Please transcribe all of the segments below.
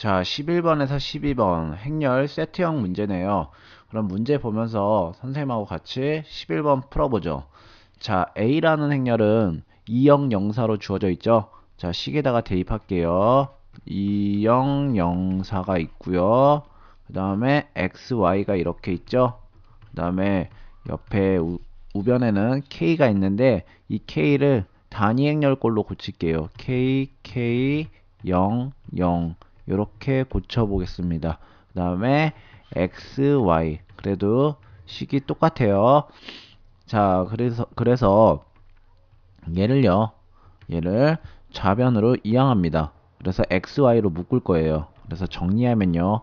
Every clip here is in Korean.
자, 11번에서 12번 행렬 세트형 문제네요. 그럼 문제 보면서 선생님하고 같이 11번 풀어보죠. 자, A라는 행렬은 2영 0사로 주어져 있죠. 자, 식에다가 대입할게요. 2영 0사가 있고요. 그 다음에 XY가 이렇게 있죠. 그 다음에 옆에 우, 우변에는 K가 있는데 이 K를 단위 행렬꼴로 고칠게요. K, K, 0, 0 이렇게 고쳐보겠습니다. 그 다음에 x, y 그래도 식이 똑같아요. 자, 그래서 그래서 얘를요. 얘를 좌변으로 이항합니다. 그래서 x, y로 묶을 거예요. 그래서 정리하면요.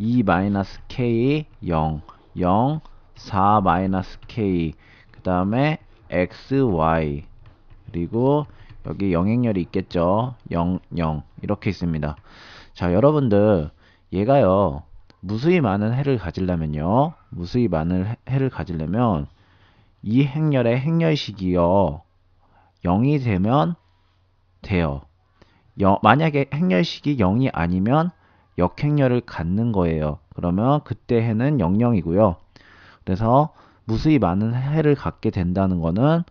2-k 0 0 4-k 그 다음에 x, y 그리고 여기 영행렬이 있겠죠. 0, 0 이렇게 있습니다. 자, 여러분들 얘가요. 무수히 많은 해를 가지려면요. 무수히 많은 해를 가지려면 이 행렬의 행렬식이요. 0이 되면 돼요. 여, 만약에 행렬식이 0이 아니면 역행렬을 갖는 거예요. 그러면 그때 해는 00이고요. 그래서 무수히 많은 해를 갖게 된다는 거는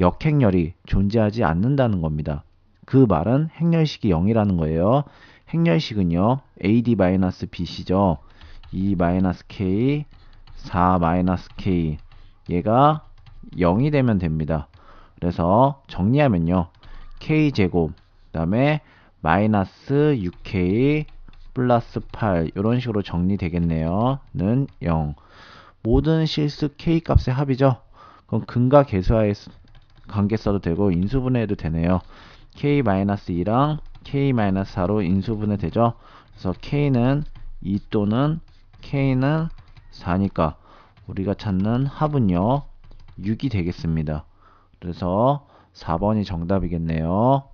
역행렬이 존재하지 않는다는 겁니다. 그 말은 행렬식이 0이라는 거예요. 행렬식은요. AD-BC죠. 2-K, 4-K 얘가 0이 되면 됩니다. 그래서 정리하면요. K제곱 그 다음에 마이너스 6K 플러스 8 이런 식으로 정리되겠네요. 는 0 모든 실수 K 값의 합이죠. 그럼 근과 계수하에 관계 써도 되고 인수분해해도 되네요. K-2랑 K-4로 인수분해 되죠. 그래서 K는 2 또는 K는 4니까 우리가 찾는 합은요. 6이 되겠습니다. 그래서 4번이 정답이겠네요.